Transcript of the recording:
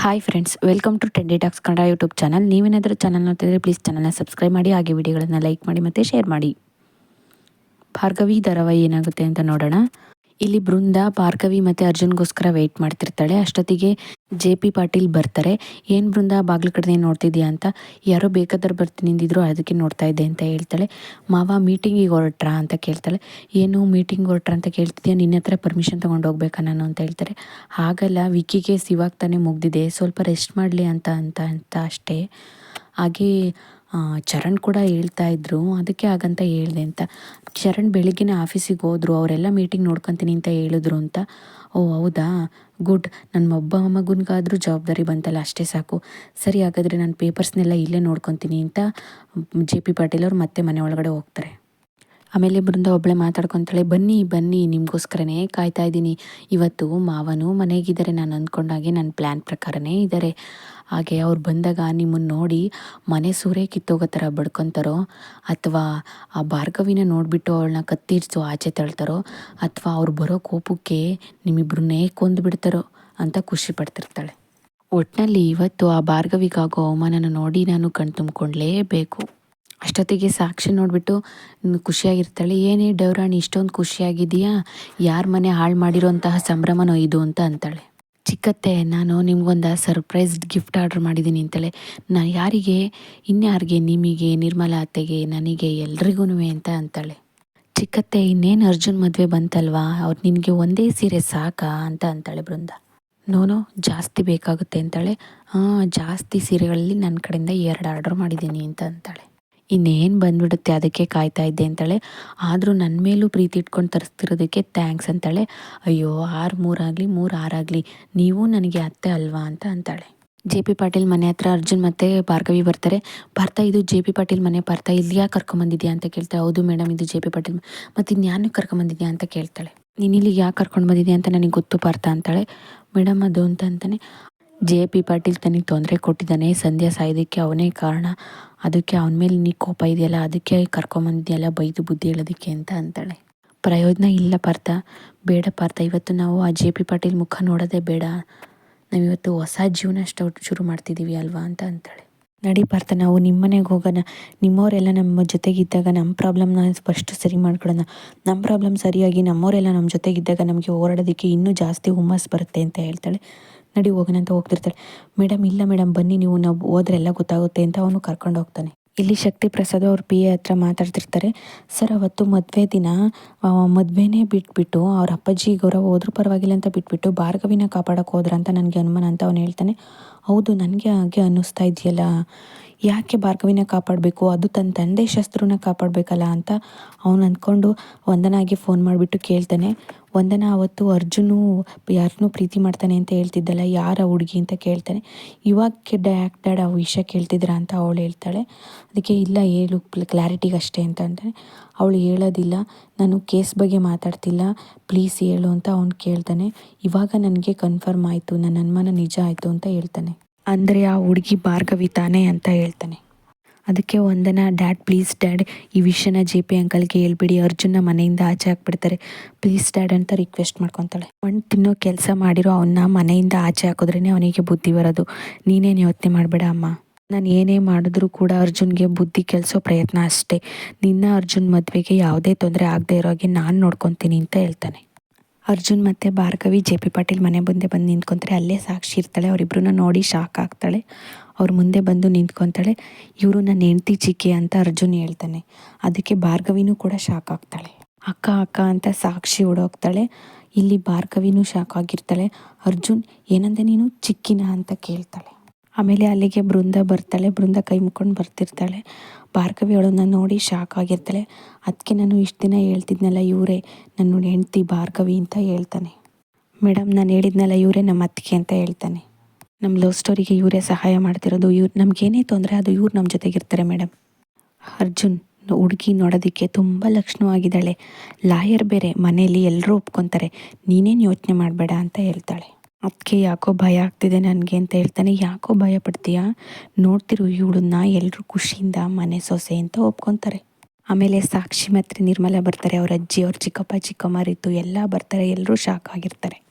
Hi friends welcome to trendy talks Kannada YouTube channel ನೀವೇನಾದರೂ channel ನೋಡ್ತಿದ್ರೆ please ಚಾನಲ್ನ subscribe ಮಾಡಿ, ಹಾಗೆ ವಿಡಿಯೋಗಳನ್ನು ಲೈಕ್ ಮಾಡಿ ಮತ್ತು ಶೇರ್ ಮಾಡಿ. ಭಾರ್ಗವಿ ಧಾರಾವಾಹಿ ಏನಾಗುತ್ತೆ ಅಂತ ನೋಡೋಣ. ಇಲ್ಲಿ ಬೃಂದ ಭಾರ್ಗವಿ ಮತ್ತು ಅರ್ಜುನ್ಗೋಸ್ಕರ ವೆಯ್ಟ್ ಮಾಡ್ತಿರ್ತಾಳೆ. ಅಷ್ಟೊತ್ತಿಗೆ ಜೆ ಪಿ ಪಾಟೀಲ್ ಬರ್ತಾರೆ. ಏನು ಬೃಂದ, ಬಾಗ್ಲ ಕಡೆ ನೋಡ್ತಿದ್ಯಾ ಅಂತ? ಯಾರೋ ಬೇಕಾದ್ರೆ ಬರ್ತೀನಿ ನಿಂದಿದ್ರು, ಅದಕ್ಕೆ ನೋಡ್ತಾ ಇದ್ದೆ ಅಂತ ಹೇಳ್ತಾಳೆ. ಮಾವ ಮೀಟಿಂಗಿಗೆ ಹೊರಟ್ರಾ ಅಂತ ಕೇಳ್ತಾಳೆ. ಏನು ಮೀಟಿಂಗ್ ಹೊರಟ್ರ ಅಂತ ಕೇಳ್ತಿದ್ಯಾ? ನಿನ್ನ ಹತ್ರ ಪರ್ಮಿಷನ್ ತೊಗೊಂಡು ಹೋಗ್ಬೇಕಾ ನಾನು ಅಂತ ಹೇಳ್ತಾರೆ. ಹಾಗಲ್ಲ, ವಿಕಿಗೆ ಸಿವಾಗ್ತಾನೆ ಮುಗ್ದಿದೆ. ಸ್ವಲ್ಪ ರೆಸ್ಟ್ ಮಾಡಲಿ ಅಂತ ಅಂತ ಅಂತ ಅಷ್ಟೇ. ಹಾಗೇ ಚರಣ್ ಕೂಡ ಹೇಳ್ತಾ ಇದ್ರು. ಅದಕ್ಕೆ ಹಾಗಂತ ಹೇಳಿದೆ ಅಂತ. ಚರಣ್ ಬೆಳಿಗ್ಗೆನೇ ಆಫೀಸಿಗೆ ಹೋದ್ರು. ಅವರೆಲ್ಲ ಮೀಟಿಂಗ್ ನೋಡ್ಕೊತೀನಿ ಅಂತ ಹೇಳಿದ್ರು ಅಂತ. ಓ, ಹೌದಾ? ಗುಡ್ ನನ್ನ ಒಬ್ಬ ಮಗನಿಗಾದರೂ ಜವಾಬ್ದಾರಿ ಬಂತಲ್ಲ, ಅಷ್ಟೇ ಸಾಕು. ಸರಿ, ಹಾಗಾದರೆ ನಾನು ಪೇಪರ್ಸ್ನೆಲ್ಲ ಇಲ್ಲೇ ನೋಡ್ಕೊತೀನಿ ಅಂತ. ಜೆ ಪಿ ಪಾಟೀಲ್ ಅವರು ಮತ್ತೆ ಮನೆ ಒಳಗಡೆ ಹೋಗ್ತಾರೆ. ಆಮೇಲೆ ಬೃಂದ ಒಬ್ಬಳೆ ಮಾತಾಡ್ಕೊತಾಳೆ, ಬನ್ನಿ ಬನ್ನಿ, ನಿಮಗೋಸ್ಕರನೇ ಕಾಯ್ತಾ ಇದ್ದೀನಿ. ಇವತ್ತು ಮಾವನು ಮನೆಗಿದ್ದಾರೆ ನಾನು ಅಂದ್ಕೊಂಡಾಗೆ ನನ್ನ ಪ್ಲ್ಯಾನ್ ಪ್ರಕಾರನೇ ಇದ್ದಾರೆ ಹಾಗೆ ಅವ್ರು ಬಂದಾಗ ನಿಮ್ಮನ್ನು ನೋಡಿ ಮನೆ ಸೂರೇ ಕಿತ್ತೋಗೋ ಥರ ಬಡ್ಕೊತಾರೋ, ಅಥವಾ ಆ ಭಾರ್ಗವಿನ ನೋಡಿಬಿಟ್ಟು ಅವಳನ್ನ ಕತ್ತಿರಿಸೋ ಆಚೆ ತಳ್ತಾರೋ, ಅಥವಾ ಅವ್ರು ಬರೋ ಕೋಪಕ್ಕೆ ನಿಮ್ಮಿಬ್ರನ್ನೇ ಕೊಂದು ಬಿಡ್ತಾರೋ ಅಂತ ಖುಷಿ ಪಡ್ತಿರ್ತಾಳೆ. ಒಟ್ಟಿನಲ್ಲಿ ಇವತ್ತು ಆ ಭಾರ್ಗವಿಗಾಗೋ ಅವಮಾನನ ನೋಡಿ ನಾನು ಕಣ್ ತುಂಬಿಕೊಂಡ್ಲೇಬೇಕು ಅಷ್ಟೊತ್ತಿಗೆ ಸಾಕ್ಷಿ ನೋಡಿಬಿಟ್ಟು ಖುಷಿಯಾಗಿರ್ತಾಳೆ, ಏನೇ ಡೌರಾಣಿ, ಇಷ್ಟೊಂದು ಖುಷಿಯಾಗಿದೆಯಾ ಯಾರ ಮನೆ ಹಾಳು ಮಾಡಿರೋಂತಹ ಸಂಭ್ರಮನೋ ಇದು? ಅಂತ ಅಂತಾಳೆ. ಚಿಕ್ಕತ್ತೆ, ನಾನು ನಿಮ್ಗೊಂದು ಸರ್ಪ್ರೈಸ್ ಗಿಫ್ಟ್ ಆರ್ಡ್ರ್ ಮಾಡಿದ್ದೀನಿ ಅಂತಾಳೆ. ನಾನು ಯಾರಿಗೆ? ಇನ್ಯಾರಿಗೆ? ನಿಮಗೆ, ನಿರ್ಮಲಾ ಅತ್ತೆಗೆ, ನನಗೆ ಎಲ್ರಿಗೂ ಅಂತ ಅಂತಾಳೆ. ಚಿಕ್ಕತ್ತೆ, ಇನ್ನೇನು ಅರ್ಜುನ್ ಮದುವೆ ಬಂತಲ್ವಾ? ಅವ್ರು ನಿನಗೆ ಒಂದೇ ಸೀರೆ ಸಾಕಾ? ಅಂತ ಅಂತಾಳೆ ಬೃಂದ. ನೋನೋ, ಜಾಸ್ತಿ ಬೇಕಾಗುತ್ತೆ ಅಂತಾಳೆ. ಜಾಸ್ತಿ ಸೀರೆಗಳಲ್ಲಿ ನನ್ನ ಕಡೆಯಿಂದ ಎರಡು ಆರ್ಡರ್ ಮಾಡಿದ್ದೀನಿ ಅಂತ ಅಂತಾಳೆ. ಇನ್ನೇನು ಬಂದ್ಬಿಡುತ್ತೆ ಅದಕ್ಕೆ ಕಾಯ್ತಾ ಇದ್ದೆ ಅಂತಾಳೆ. ಆದರೂ ನನ್ನ ಮೇಲೂ ಪ್ರೀತಿ ಇಟ್ಕೊಂಡು ತರಿಸ್ತಿರೋದಕ್ಕೆ ಥ್ಯಾಂಕ್ಸ್ ಅಂತಾಳೆ. ಅಯ್ಯೋ, ಆರು ಮೂರಾಗಲಿ, ಮೂರು ಆರಾಗಲಿ, ನೀವು ನನಗೆ ಅತ್ತೆ ಅಲ್ವಾ ಅಂತ ಅಂತಾಳೆ. ಜೆ ಪಿ ಪಾಟೀಲ್ ಮನೆ ಹತ್ರ ಅರ್ಜುನ್ ಮತ್ತೆ ಭಾರ್ಗವಿ ಬರ್ತಾರೆ. ಬರ್ತಾ ಇದು ಜೆ ಪಿ ಪಾಟೀಲ್ ಮನೆ ಬರ್ತಾ ಇಲ್ಲಿ ಯಾಕೆ ಕರ್ಕೊಂಬಂದಿದ್ಯಾ ಅಂತ ಕೇಳ್ತಾಳೆ ಹೌದು ಮೇಡಮ್, ಇದು ಜೆ ಪಿ ಪಾಟೀಲ್ ಮತ್ತು ಇನ್ಯಾನು ಕರ್ಕೊಂಬಂದಿದ್ಯಾ ಅಂತ ಕೇಳ್ತಾಳೆ. ನೀನು ಇಲ್ಲಿಗೆ ಯಾಕೆ ಕರ್ಕೊಂಡು ಬಂದಿದ್ಯಾ ಅಂತ ನನಗೆ ಗೊತ್ತು ಪಾರ್ಥ ಅಂತಾಳೆ. ಮೇಡಮ್ ಅದು ಅಂತ ಅಂತಾನೆ. ಜೆ ಪಿ ಪಾಟೀಲ್ ತನಗೆ ತೊಂದರೆ ಕೊಟ್ಟಿದ್ದಾನೆ. ಸಂಧ್ಯಾ ಸಾಯೋದಕ್ಕೆ ಅವನೇ ಕಾರಣ. ಅದಕ್ಕೆ ಅವನ ಮೇಲೆ ನೀ ಕೋಪ ಇದೆಯಲ್ಲ, ಅದಕ್ಕೆ ಕರ್ಕೊಂಬಂದಿದೆಯಲ್ಲ, ಬೈದು ಬುದ್ಧಿ ಹೇಳೋದಕ್ಕೆ ಅಂತ ಅಂತಾಳೆ. ಪ್ರಯೋಜನ, ಇಲ್ಲ ಪಾರ್ಥ, ಬೇಡ ಪಾರ್ಥ, ಇವತ್ತು ನಾವು ಆ ಜೆ ಪಿ ಪಾಟೀಲ್ ಮುಖ ನೋಡೋದೇ ಬೇಡ. ನಾವಿವತ್ತು ಹೊಸ ಜೀವನ ಸ್ಟಾರ್ಟ್ ಶುರು ಮಾಡ್ತಿದ್ದೀವಿ ಅಲ್ವಾ ಅಂತ ಅಂತಾಳೆ. ನಡಿ ಪಾರ್ಥ, ನಾವು ನಿಮ್ಮ ಮನೆಗೆ ಹೋಗೋಣ. ನಿಮ್ಮವರೆಲ್ಲ ನಮ್ಮ ಜೊತೆಗಿದ್ದಾಗ ನಮ್ಮ ಪ್ರಾಬ್ಲಮ್ನ ಫಸ್ಟ್ ಸರಿ ಮಾಡ್ಕೊಳ್ಳೋಣ. ನಮ್ಮ ಪ್ರಾಬ್ಲಮ್ ಸರಿಯಾಗಿ ನಮ್ಮವರೆಲ್ಲ ನಮ್ಮ ಜೊತೆಗಿದ್ದಾಗ ನಮಗೆ ಹೋರಾಡೋದಕ್ಕೆ ಇನ್ನೂ ಜಾಸ್ತಿ ಹುಮ್ಮಸ್ ಬರುತ್ತೆ ಅಂತ ಹೇಳ್ತಾಳೆ. ನಡಿ ಹೋಗೋಣ ಅಂತ ಹೋಗ್ತಿರ್ತಾಳೆ. ಮೇಡಮ್ ಇಲ್ಲ ಮೇಡಮ್ ಬನ್ನಿ ನೀವು, ನಾವು ಹೋದ್ರೆಲ್ಲ ಗೊತ್ತಾಗುತ್ತೆ ಅಂತ ಅವನು ಕರ್ಕೊಂಡು ಹೋಗ್ತಾನೆ. ಇಲ್ಲಿ ಶಕ್ತಿ ಪ್ರಸಾದ್ ಅವ್ರ ಪಿ ಎ ಹತ್ರ ಮಾತಾಡ್ತಿರ್ತಾರೆ. ಸರ್, ಅವತ್ತು ಮದುವೆ ದಿನ. ಮದುವೆನೇ ಬಿಟ್ಬಿಟ್ಟು, ಅವ್ರ ಅಪ್ಪಾಜಿ ಗೌರವ ಹೋದ್ರೂ ಪರವಾಗಿಲ್ಲ ಅಂತ ಬಿಟ್ಬಿಟ್ಟು, ಭಾರ್ಗವಿನ ಕಾಪಾಡೋಕೆ ಹೋದ್ರಂತ ನನಗೆ ಅನುಮಾನ ಅಂತ ಅವನು ಹೇಳ್ತಾನೆ. ಹೌದು, ನನಗೆ ಹಾಗೆ ಅನ್ನಿಸ್ತಾ ಇದೆಯಲ್ಲ. ಯಾಕೆ ಭಾರ್ಗವಿನ ಕಾಪಾಡಬೇಕು? ಅದು ತನ್ನ ತಂದೆ ಶಸ್ತ್ರನ ಕಾಪಾಡಬೇಕಲ್ಲ ಅಂತ ಅವನು ಅಂದ್ಕೊಂಡು ವಂದನಾಗೆ ಫೋನ್ ಮಾಡಿಬಿಟ್ಟು ಕೇಳ್ತಾನೆ. ವಂದನ ಅವತ್ತು ಅರ್ಜುನು ಯಾರನ್ನೂ ಪ್ರೀತಿ ಮಾಡ್ತಾನೆ ಅಂತ ಹೇಳ್ತಿದ್ದಲ್ಲ, ಯಾರ ಹುಡುಗಿ ಅಂತ ಕೇಳ್ತಾನೆ. ಇವಾಗ ಡ್ಯಾಕ್ ಡ್ಯಾಡ್ ಆ ವಿಷಯ ಕೇಳ್ತಿದ್ರ ಅಂತ ಅವಳು ಹೇಳ್ತಾಳೆ. ಅದಕ್ಕೆ ಇಲ್ಲ, ಹೇಳು ಕ್ಲಾರಿಟಿಗೆ ಅಷ್ಟೇ ಅಂತ ಅಂತಾನೆ. ಅವಳು ಹೇಳೋದಿಲ್ಲ, ನಾನು ಕೇಸ್ ಬಗ್ಗೆ ಮಾತಾಡ್ತಿಲ್ಲ ಪ್ಲೀಸ್ ಹೇಳು ಅಂತ ಅವ್ನು ಕೇಳ್ತಾನೆ. ಇವಾಗ ನನಗೆ ಕನ್ಫರ್ಮ್ ಆಯಿತು ನನ್ನ ಅನುಮಾನ ನಿಜ ಆಯಿತು ಅಂತ ಹೇಳ್ತಾನೆ. ಅಂದರೆ ಆ ಹುಡುಗಿ ಭಾರ್ಗವಿ ತಾನೆ ಅಂತ ಹೇಳ್ತಾನೆ. ಅದಕ್ಕೆ ಒಂದನ ಡ್ಯಾಡ್ ಪ್ಲೀಸ್ ಡ್ಯಾಡ್ ಈ ವಿಷಯನ ಜೆ ಪಿ ಅಂಕಲ್ಗೆ ಹೇಳ್ಬಿಡಿ ಅರ್ಜುನ ಮನೆಯಿಂದ ಆಚೆ ಹಾಕ್ಬಿಡ್ತಾರೆ ಪ್ಲೀಸ್ ಡ್ಯಾಡ್ ಅಂತ ರಿಕ್ವೆಸ್ಟ್ ಮಾಡ್ಕೊತಾಳೆ. ಮಣ್ಣು ತಿನ್ನೋ ಕೆಲಸ ಮಾಡಿರೋ ಅವನ್ನ ಮನೆಯಿಂದ ಆಚೆ ಹಾಕಿದ್ರೇ ಅವನಿಗೆ ಬುದ್ಧಿ ಬರೋದು. ನೀನೇನು ಯೋಚನೆ ಮಾಡಬೇಡ, ಅಮ್ಮ. ನಾನು ಏನೇ ಮಾಡಿದ್ರೂ ಕೂಡ ಅರ್ಜುನ್ಗೆ ಬುದ್ಧಿ ಕೆಲಸೋ ಪ್ರಯತ್ನ ಅಷ್ಟೇ. ನಿನ್ನ ಅರ್ಜುನ್ ಮದುವೆಗೆ ಯಾವುದೇ ತೊಂದರೆ ಆಗದೆ ಇರೋ ಹಾಗೆ ನಾನು ನೋಡ್ಕೊತೀನಿ ಅಂತ ಹೇಳ್ತಾನೆ. ಅರ್ಜುನ್ ಮತ್ತು ಭಾರ್ಗವಿ ಜೆ ಪಿ ಪಾಟೀಲ್ ಮನೆ ಮುಂದೆ ಬಂದು ನಿಂತ್ಕೊತಾರೆ. ಅಲ್ಲೇ ಸಾಕ್ಷಿ ಇರ್ತಾಳೆ. ಅವರಿಬ್ಬರನ್ನ ನೋಡಿ ಶಾಕ್ ಆಗ್ತಾಳೆ. ಅವ್ರ ಮುಂದೆ ಬಂದು ನಿಂತ್ಕೊತಾಳೆ. ಇವರು ನನ್ನ ಹೆಂಡ್ತಿ ಚಿಕ್ಕಿ ಅಂತ ಅರ್ಜುನ್ ಹೇಳ್ತಾನೆ. ಅದಕ್ಕೆ ಭಾರ್ಗವಿನೂ ಕೂಡ ಶಾಕ್ ಆಗ್ತಾಳೆ. ಅಕ್ಕ ಅಕ್ಕ ಅಂತ ಸಾಕ್ಷಿ ಓಡೋಗ್ತಾಳೆ. ಇಲ್ಲಿ ಭಾರ್ಗವಿನೂ ಶಾಕ್ ಆಗಿರ್ತಾಳೆ. ಅರ್ಜುನ್, ಏನಂದೆ ನೀನು ಚಿಕ್ಕಿನ? ಅಂತ ಕೇಳ್ತಾಳೆ. ಆಮೇಲೆ ಅಲ್ಲಿಗೆ ಬೃಂದ ಬರ್ತಾಳೆ, ಬೃಂದ ಕೈ ಮುಕ್ಕೊಂಡು ಬರ್ತಿರ್ತಾಳೆ. ಭಾರ್ಗವಿ ಅವಳನ್ನ ನೋಡಿ ಶಾಕ್ ಆಗಿರ್ತಾಳೆ. ಅದಕ್ಕೆ ನಾನು ಇಷ್ಟು ದಿನ ಹೇಳ್ತಿದ್ನಲ್ಲ ಇವರೇ ನನ್ನ ಹೆಂಡ್ತಿ ಭಾರ್ಗವಿ ಅಂತ ಹೇಳ್ತಾನೆ. ಮೇಡಮ್ ನಾನು ಹೇಳಿದ್ನಲ್ಲ ಇವರೇ ನಮ್ಮ ಅತ್ತಿಗೆ ಅಂತ ಹೇಳ್ತಾನೆ. ನಮ್ಮ ಲವ್ ಸ್ಟೋರಿಗೆ ಇವರೇ ಸಹಾಯ ಮಾಡ್ತಿರೋದು, ಇವ್ರು ನಮಗೇನೇ ತೊಂದರೆ ಅದು ಇವ್ರು ನಮ್ಮ ಜೊತೆಗಿರ್ತಾರೆ ಮೇಡಮ್ ಅರ್ಜುನ್ ಹುಡುಗಿ ನೋಡೋದಕ್ಕೆ ತುಂಬ ಲಕ್ಷಣವಾಗಿದ್ದಾಳೆ. ಲಾಯರ್ ಬೇರೆ ಮನೆಯಲ್ಲಿ ಎಲ್ಲರೂ ಒಪ್ಕೊತಾರೆ. ನೀನೇನು ಯೋಚನೆ ಮಾಡಬೇಡ ಅಂತ ಹೇಳ್ತಾಳೆ. ಅದಕ್ಕೆ ಯಾಕೋ ಭಯ ಆಗ್ತಿದೆ ನನಗೆ ಅಂತ ಹೇಳ್ತಾನೆ. ಯಾಕೋ ಭಯ ಪಡ್ತೀಯಾ? ನೋಡ್ತಿರು ಇವಳನ್ನ ಎಲ್ಲರೂ ಖುಷಿಯಿಂದ ಮನೆ ಸೊಸೆ ಅಂತ ಒಪ್ಕೊತಾರೆ. ಆಮೇಲೆ ಸಾಕ್ಷಿ ಮತ್ತು ನಿರ್ಮಲ ಬರ್ತಾರೆ. ಅವ್ರ ಅಜ್ಜಿ, ಅವ್ರ ಚಿಕ್ಕಪ್ಪ, ಚಿಕ್ಕಮ್ಮ, ರೀತು ಎಲ್ಲ ಬರ್ತಾರೆ. ಎಲ್ಲರೂ ಶಾಕ್ ಆಗಿರ್ತಾರೆ.